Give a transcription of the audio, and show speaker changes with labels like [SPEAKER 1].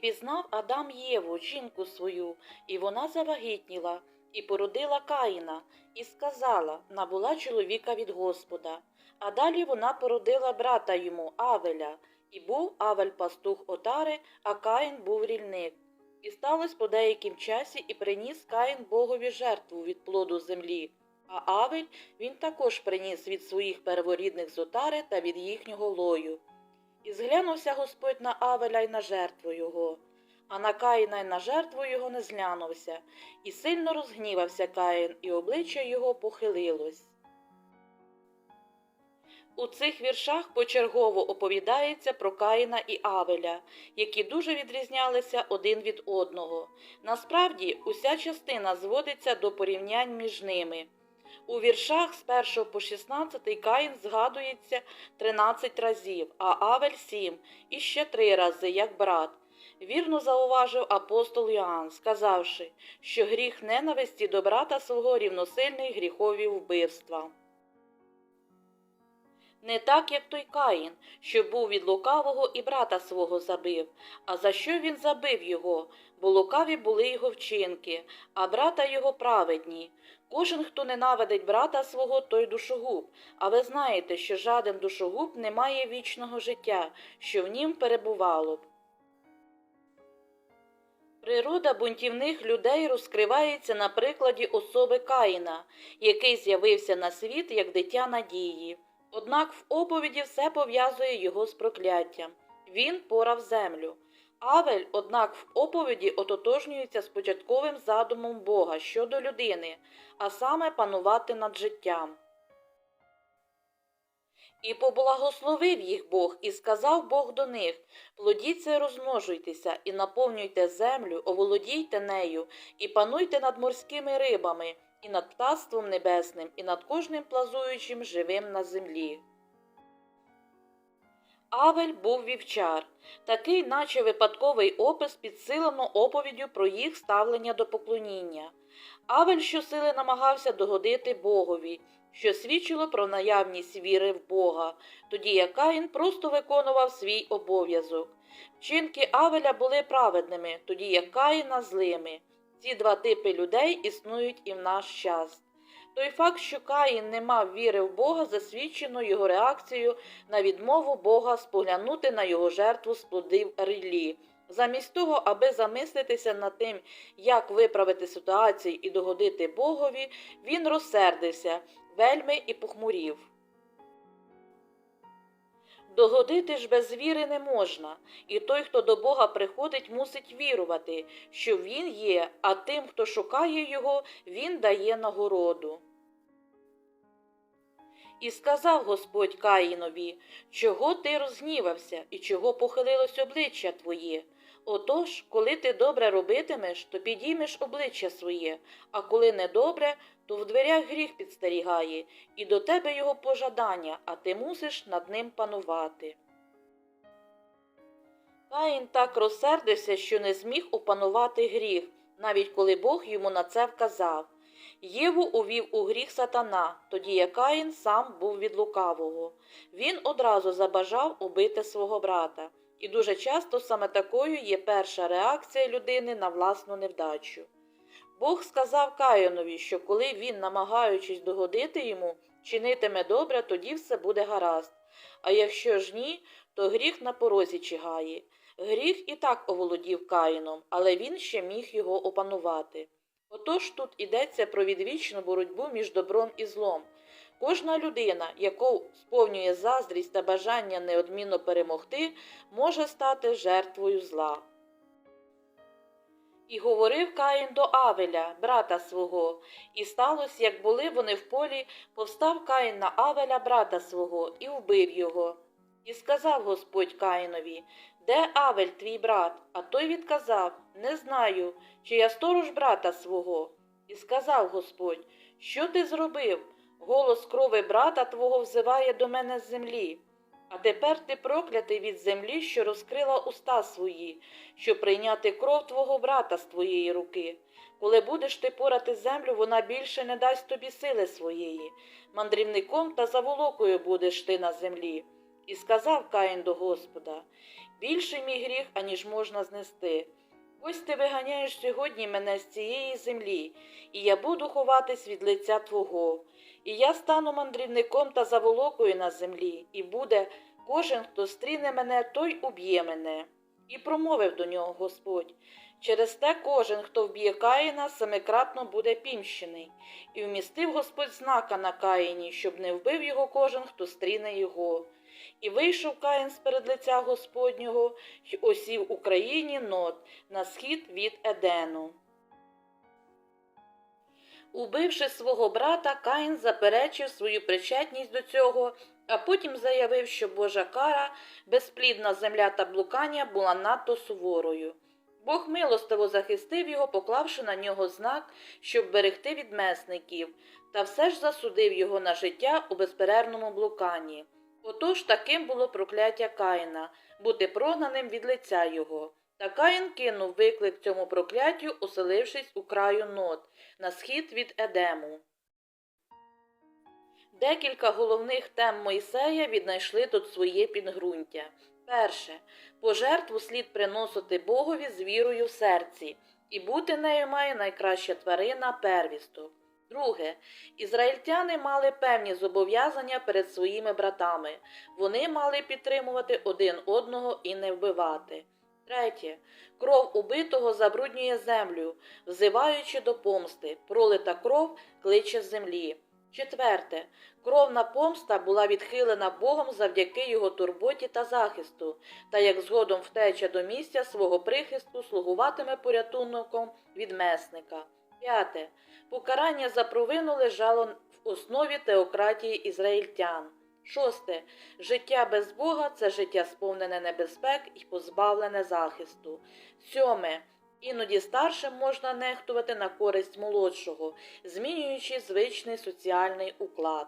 [SPEAKER 1] пізнав Адам Єву, жінку свою, і вона завагітніла, і породила Каїна, і сказала набула чоловіка від Господа. А далі вона породила брата йому Авеля, і був Авель пастух отари, а Каїн був рільник. І сталося по деяким часі, і приніс Каїн Богові жертву від плоду землі. А Авель він також приніс від своїх перворідних з отари та від їхнього лою. І зглянувся Господь на Авеля й на жертву його, а на Каїна й на жертву його не зглянувся, і сильно розгнівався Каїн, і обличчя його похилилось. У цих віршах почергово оповідається про Каїна і Авеля, які дуже відрізнялися один від одного. Насправді, уся частина зводиться до порівнянь між ними. У віршах з 1 по 16 Каїн згадується 13 разів, а Авель 7 і ще три рази, як брат. Вірно зауважив апостол Йоанн, сказавши, що гріх ненависті до брата свого рівносильний гріхові вбивства. Не так, як той Каїн, що був від лукавого і брата свого забив. А за що він забив його? Бо лукаві були його вчинки, а брата його праведні. Кожен, хто ненавидить брата свого, той душогуб. А ви знаєте, що жаден душогуб не має вічного життя, що в нім перебувало б. Природа бунтівних людей розкривається на прикладі особи Каїна, який з'явився на світ як дитя надії. Однак в оповіді все пов'язує його з прокляттям. Він порав землю. Авель, однак, в оповіді ототожнюється з початковим задумом Бога щодо людини, а саме панувати над життям. І поблагословив їх Бог, і сказав Бог до них плодіться і розмножуйтеся, і наповнюйте землю, оволодійте нею, і пануйте над морськими рибами, і над птаством небесним, і над кожним плазуючим живим на землі. Авель був вівчар, такий, наче випадковий опис, підсилено оповіддю про їх ставлення до поклоніння. Авель щосили намагався догодити Богові, що свідчило про наявність віри в Бога, тоді як Каїн просто виконував свій обов'язок. Вчинки Авеля були праведними, тоді як Каїна злими. Ці два типи людей існують і в наш час. Той факт, що Каїн не мав віри в Бога, засвідчено його реакцією на відмову Бога споглянути на його жертву з плодив ріллі. Замість того, аби замислитися над тим, як виправити ситуацію і догодити Богові, він розсердився вельми і похмурів. Догодити ж без віри не можна, і той, хто до Бога приходить, мусить вірувати, що Він є, а тим, хто шукає Його, Він дає нагороду. І сказав Господь Каїнові, чого ти розгнівався і чого похилилось обличчя твоє? Отож, коли ти добре робитимеш, то підіймеш обличчя своє, а коли недобре, то в дверях гріх підстерігає, і до тебе його пожадання, а ти мусиш над ним панувати. Каїн так розсердився, що не зміг опанувати гріх, навіть коли Бог йому на це вказав. Єву увів у гріх сатана, тоді як Каїн сам був від лукавого. Він одразу забажав убити свого брата, і дуже часто саме такою є перша реакція людини на власну невдачу. Бог сказав Каїнові, що коли він, намагаючись догодити йому, чинитиме добре, тоді все буде гаразд. А якщо ж ні, то гріх на порозі чигає. Гріх і так оволодів Каїном, але він ще міг його опанувати. Отож тут йдеться про відвічну боротьбу між добром і злом. Кожна людина, яку сповнює заздрість та бажання неодмінно перемогти, може стати жертвою зла. І говорив Каїн до Авеля, брата свого, і сталося, як були вони в полі, повстав Каїн на Авеля, брата свого, і вбив його. І сказав Господь Каїнові, де Авель, твій брат? А той відказав Не знаю, чи я сторож брата свого. І сказав Господь, що ти зробив? Голос крови брата твого взиває до мене з землі. А тепер ти проклятий від землі, що розкрила уста свої, щоб прийняти кров твого брата з твоєї руки. Коли будеш ти порати землю, вона більше не дасть тобі сили своєї. Мандрівником та заволокою будеш ти на землі. І сказав Каїн до Господа більший мій гріх, аніж можна знести. Ось ти виганяєш сьогодні мене з цієї землі, і я буду ховатись від лиця Твого. І я стану мандрівником та заволокою на землі, і буде кожен, хто стріне мене, той уб'є мене. І промовив до нього Господь. Через те кожен, хто вб'є Каїна, семикратно буде пімщений, і вмістив Господь знака на Каїні, щоб не вбив його кожен, хто стріне його. І вийшов Каїн з перед лиця Господнього, й осів у країні нот на схід від Едену. Убивши свого брата, Каїн заперечив свою причетність до цього, а потім заявив, що Божа кара, безплідна земля та блукання була надто суворою. Бог милостиво захистив його, поклавши на нього знак, щоб берегти від месників, та все ж засудив його на життя у безперервному блуканні. Отож таким було прокляття Каїна бути прогнаним від лиця його. Та Каїн кинув виклик цьому прокляттю, оселившись у краю нот, на схід від Едему. Декілька головних тем Мойсея віднайшли тут своє підґрунтя. Перше. Пожертву слід приносити Богові з вірою в серці, і бути нею має найкраща тварина первісток. Друге. Ізраїльтяни мали певні зобов'язання перед своїми братами. Вони мали підтримувати один одного і не вбивати. Третє. Кров убитого забруднює землю, взиваючи до помсти. Пролита кров кличе з землі. Четверте. Кровна помста була відхилена Богом завдяки його турботі та захисту, та як згодом втеча до місця свого прихисту слугуватиме порятунком від месника. П'яте. Покарання за провину лежало в основі теократії ізраїльтян. Шосте. Життя без Бога це життя сповнене небезпек і позбавлене захисту. Сьоме. Іноді старшим можна нехтувати на користь молодшого, змінюючи звичний соціальний уклад.